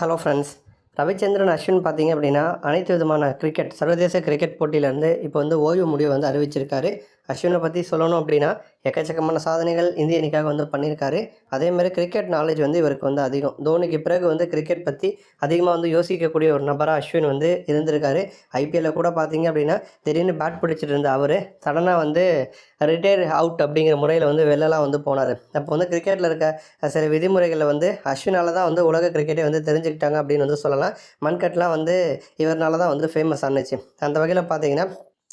Hello friends Ravichandran Ashwin பார்த்தீங்க அப்படின்னா அனைத்து விதமான கிரிக்கெட் சர்வதேச கிரிக்கெட் போட்டியிலேருந்து இப்போ வந்து ஓய்வு முடிவு வந்து அறிவிச்சிருக்காரு. அஸ்வினை பற்றி சொல்லணும் அப்படின்னா எக்கச்சக்கமான சாதனைகள் இந்திய அணிக்காக வந்து பண்ணியிருக்காரு. அதே மாதிரி கிரிக்கெட் நாலேஜ் வந்து இவருக்கு வந்து அதிகம். தோனிக்கு பிறகு வந்து கிரிக்கெட் பற்றி அதிகமாக வந்து யோசிக்கக்கூடிய ஒரு நபராக அஸ்வின் வந்து இருந்திருக்காரு. ஐபிஎல்லில் கூட பார்த்தீங்க அப்படின்னா திடீர்னு பேட் பிடிச்சிட்டு இருந்த அவர் சடனாக வந்து ரிட்டையர் அவுட் அப்படிங்கிற முறையில் வந்து வெளிலலாம் வந்து போனார். அப்போ வந்து கிரிக்கெட்டில் இருக்க சில விதிமுறைகளை வந்து அஸ்வினால தான் வந்து உலக கிரிக்கெட்டே வந்து தெரிஞ்சுக்கிட்டாங்க அப்படின்னு வந்து சொல்லலாம். மண்கட்லாம் வந்து இவர்னால தான் வந்து ஃபேமஸ் ஆனுச்சு. அந்த வகையில் பார்த்தீங்கன்னா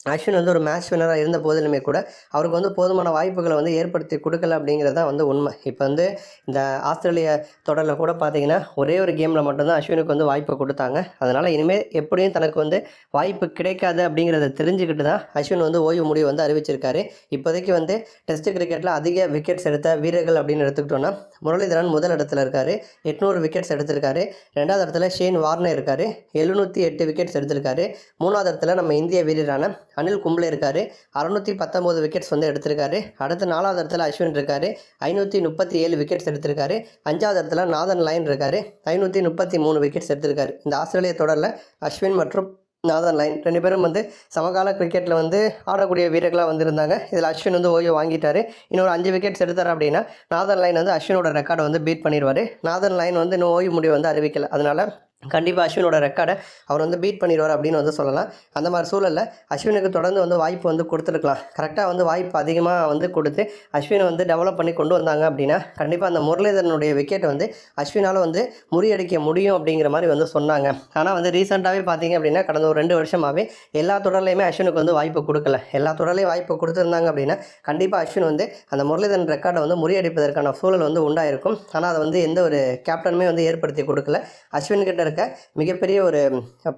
அஸ்வின் வந்து ஒரு மேட்ச் வினராக இருந்த போதிலுமே கூட அவருக்கு வந்து போதுமான வாய்ப்புகளை வந்து ஏற்படுத்தி கொடுக்கல அப்படிங்கிறது தான் வந்து உண்மை. இப்போ வந்து இந்த ஆஸ்திரேலிய தொடரில் கூட பார்த்தீங்கன்னா ஒரே ஒரு கேமில் மட்டும்தான் அஸ்வினுக்கு வந்து வாய்ப்பு கொடுத்தாங்க. அதனால் இனிமேல் எப்படியும் தனக்கு வந்து வாய்ப்பு கிடைக்காது அப்படிங்கிறத தெரிஞ்சுக்கிட்டு தான் அஸ்வின் வந்து ஓய்வு முடிவு வந்து அறிவிச்சிருக்காரு. இப்போதைக்கு வந்து டெஸ்ட் கிரிக்கெட்டில் அதிக விக்கெட்ஸ் எடுத்த வீரர்கள் அப்படின்னு எடுத்துக்கிட்டோன்னா முரளிதரன் முதல் இடத்துல இருக்கார் எட்நூறு விக்கெட்ஸ் எடுத்திருக்காரு. ரெண்டாவது இடத்துல ஷேன் வார்னர் இருக்கார் எழுநூற்றி எட்டு விக்கெட்ஸ் எடுத்திருக்காரு. மூணாவது இடத்துல நம்ம இந்திய வீரரான அனில் கும்ளே இருக்கார். அறுநூற்றி பத்தொம்போது விக்கெட்ஸ் வந்து எடுத்திருக்காரு. அடுத்து நாலாவது இடத்துல அஸ்வின் இருக்கார். ஐநூற்றி முப்பத்தி ஏழு விக்கெட்ஸ் எடுத்திருக்காரு. அஞ்சாவது இடத்துல நாதன் லைன் இருக்கார். ஐநூற்றி முப்பத்தி மூணு விக்கெட்ஸ் எடுத்திருக்காரு. இந்த ஆஸ்திரேலிய தொடரில் அஸ்வின் மற்றும் நாதன் லைன் ரெண்டு பேரும் வந்து சமகால கிரிக்கெட்டில் வந்து ஆடக்கூடிய வீரர்களாக வந்திருந்தாங்க. இதில் அஸ்வின் வந்து ஓய்வு வாங்கிட்டார். இன்னொரு அஞ்சு விக்கெட்ஸ் எடுத்தார் அப்படின்னா நாதன் லைன் வந்து அஸ்வினோட ரெக்கார்டை வந்து பீட் பண்ணிடுவார். நாதன் லைன் வந்து இன்னும் ஓய்வு முடிவு வந்து அறிவிக்கல. அதனால் கண்டிப்பாக அஸ்வினோட ரெக்கார்டை அவர் வந்து பீட் பண்ணிடுவார் அப்படின்னு வந்து சொல்லலாம். அந்த மாதிரி சூழலில் அஸ்வினுக்கு தொடர்ந்து வந்து வாய்ப்பு வந்து கொடுத்துருக்கலாம். கரெக்டாக வந்து வாய்ப்பு அதிகமாக வந்து கொடுத்து அஸ்வினை வந்து டெவலப் பண்ணி கொண்டு வந்தாங்க அப்படின்னா கண்டிப்பாக அந்த முரளிதரனுடைய விக்கெட்டை வந்து அஸ்வினால் வந்து முறியடிக்க முடியும் அப்படிங்கிற மாதிரி வந்து சொன்னாங்க. ஆனால் வந்து ரீசெண்டாகவே பார்த்தீங்க அப்படின்னா கடந்த ஒரு ரெண்டு வருஷமாகவே எல்லா தொடர்லையுமே அஸ்வினுக்கு வந்து வாய்ப்பு கொடுக்கல. எல்லா தொடர்லையும் வாய்ப்பு கொடுத்துருந்தாங்க அப்படின்னா கண்டிப்பாக அஸ்வின் வந்து அந்த முரளிதரன் ரெக்கார்டை வந்து முறியடிப்பதற்கான சூழல் வந்து உண்டாயிருக்கும். ஆனால் அதை வந்து எந்த ஒரு கேப்டனுமே வந்து ஏற்படுத்தி கொடுக்கல. அஸ்வின் கிட்ட இருக்க மிகப்பெரிய ஒரு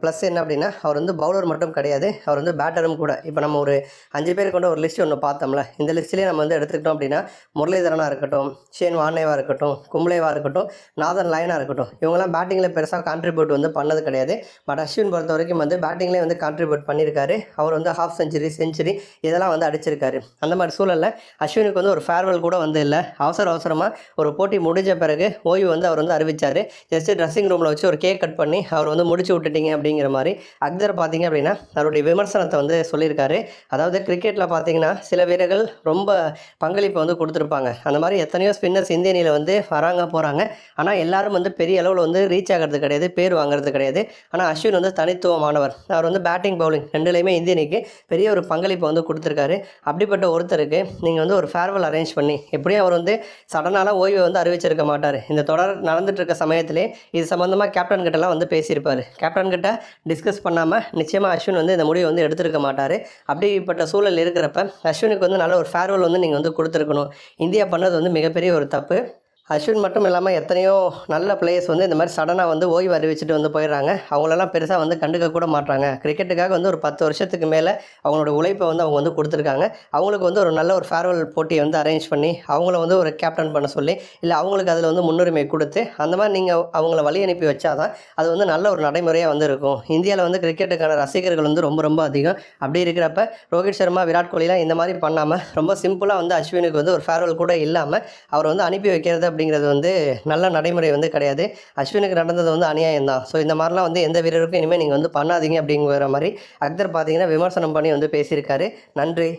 ப்ளஸ் என்ன அப்படின்னா அவர் வந்து பவுலர் மட்டும் கிடையாது. அவர் வந்து பேட்டரும் கூட. இப்போ நம்ம ஒரு அஞ்சு பேர் கொண்ட ஒரு லிஸ்ட் ஒன்று பார்த்தோம்ல இந்த லிஸ்ட்லேயே நம்ம வந்து எடுத்துக்கிட்டோம் அப்படின்னா முரளிதரனாக இருக்கட்டும் ஷேன் வானேவாக இருக்கட்டும் கும்ளேவாக இருக்கட்டும் நாதன் லைனாக இருக்கட்டும் இவங்கெல்லாம் பேட்டிங்கில் பெருசாக கான்ட்ரிபியூட் வந்து பண்ணது கிடையாது. பட் அஸ்வின் பொறுத்த வரைக்கும் வந்து பேட்டிங்லேயே வந்து கான்ட்ரிபியூட் பண்ணியிருக்காரு. அவர் வந்து ஹாஃப் செஞ்சுரி செஞ்சுரி இதெல்லாம் வந்து அடிச்சிருக்காரு. அந்த மாதிரி சூழலில் அஸ்வினுக்கு வந்து ஒரு ஃபேர்வெல் கூட வந்து இல்லை. அவசர அவசரமாக ஒரு போட்டி முடிஞ்ச பிறகு ஓய்வு வந்து அவர் வந்து அறிவிச்சார். ஜஸ்ட் ட்ரெஸ்ஸிங் ரூமில் வச்சு ஒரு கேக் கட் பண்ணி அவர் வந்து முடிச்சு விட்டுட்டீங்க அப்படிங்கிற மாதிரி அக்தர் பார்த்தீங்க அப்படின்னா அவருடைய விமர்சனத்தை வந்து சொல்லியிருக்காரு. அதாவது கிரிக்கெட்டில் பார்த்தீங்கன்னா சில வீரர்கள் ரொம்ப பங்களிப்பை வந்து கொடுத்துருப்பாங்க. அந்த மாதிரி எத்தனையோ ஸ்பின்னர்ஸ் இந்திய அணியில் வந்து வராங்க போகிறாங்க ஆனால் எல்லாரும் வந்து பெரிய அளவில் வந்து ரீச் ஆகிறது கிடையாது பேர் வாங்குறது கிடையாது. ஆனால் அஸ்வின் வந்து தனித்துவமானவர். அவர் வந்து பேட்டிங் பவுலிங் ரெண்டுலேயுமே இந்திய அணிக்கு பெரிய ஒரு பங்களிப்பை வந்து கொடுத்துருக்காரு. அப்படிப்பட்ட ஒருத்தருக்கு நீங்கள் வந்து ஒரு ஃபேர்வெல் அரேஞ்ச் பண்ணி எப்படியும் அவர் வந்து சடனால ஓய்வை வந்து அறிவிச்சிருக்க மாட்டார். இந்த தொடர் நடந்துட்டு இருக்க சமயத்திலே இது சம்மந்தமாக கேப்டன் கிட்டலாம் வந்து பேசியிருப்பார். கேப்டன் கிட்ட டிஸ்கஸ் பண்ணாமல் நிச்சயமாக அஸ்வின் வந்து இந்த முடிவை வந்து எடுத்திருக்க மாட்டார். அப்படிப்பட்ட சூழல் இருக்கிறப்ப அஸ்வினுக்கு வந்து நல்ல ஒரு ஃபேர்வெல் வந்து நீங்கள் வந்து கொடுத்துருக்கணும். இந்தியா பண்ணது வந்து மிகப்பெரிய ஒரு தப்பு. அஸ்வின் மட்டும் இல்லாமல் எத்தனையோ நல்ல பிளேயர்ஸ் வந்து இந்த மாதிரி சடனாக வந்து ஓய்வு அறிவிச்சிட்டு வந்து போயிடுறாங்க. அவங்களெல்லாம் பெருசாக வந்து கண்டுக்க கூட மாட்டாங்க கிரிக்கெட்டுக்காக வந்து ஒரு பத்து வருஷத்துக்கு மேலே அவங்களோட உழைப்பை வந்து அவங்க வந்து கொடுத்துருக்காங்க. அவங்களுக்கு வந்து ஒரு நல்ல ஒரு ஃபேர்வெல் போட்டியை வந்து அரேஞ்ச் பண்ணி அவங்கள வந்து ஒரு கேப்டன் பண்ண சொல்லி இல்லை அவங்களுக்கு அதில் வந்து முன்னுரிமை கொடுத்து அந்த மாதிரி நீங்கள் அவங்கள வழி அனுப்பி வச்சாதான் அது வந்து நல்ல ஒரு நடைமுறையாக வந்து இருக்கும். இந்தியாவில் வந்து கிரிக்கெட்டுக்கான ரசிகர்கள் வந்து ரொம்ப ரொம்ப அதிகம். அப்படி இருக்கிறப்ப ரோஹித் சர்மா விராட் கோலிலாம் இந்த மாதிரி பண்ணாமல் ரொம்ப சிம்பிளாக வந்து அஸ்வினுக்கு வந்து ஒரு ஃபேர்வெல் கூட இல்லாமல் அவர் வந்து அனுப்பி வைக்கிறது அப்படிங்கிறது வந்து நல்ல நடைமுறை வந்து கிடையாது. அஸ்வினுக்கு நடந்தது வந்து அநியாயம் தான் ஸோ இந்த மாதிரிலாம் வந்து எந்த வீரருக்கும் இனிமேல் நீங்கள் வந்து பண்ணாதீங்க அப்படிங்கிற மாதிரி அக்தர் பார்த்தீங்கன்னா விமர்சனம் பண்ணி வந்து பேசியிருக்காரு. நன்றி.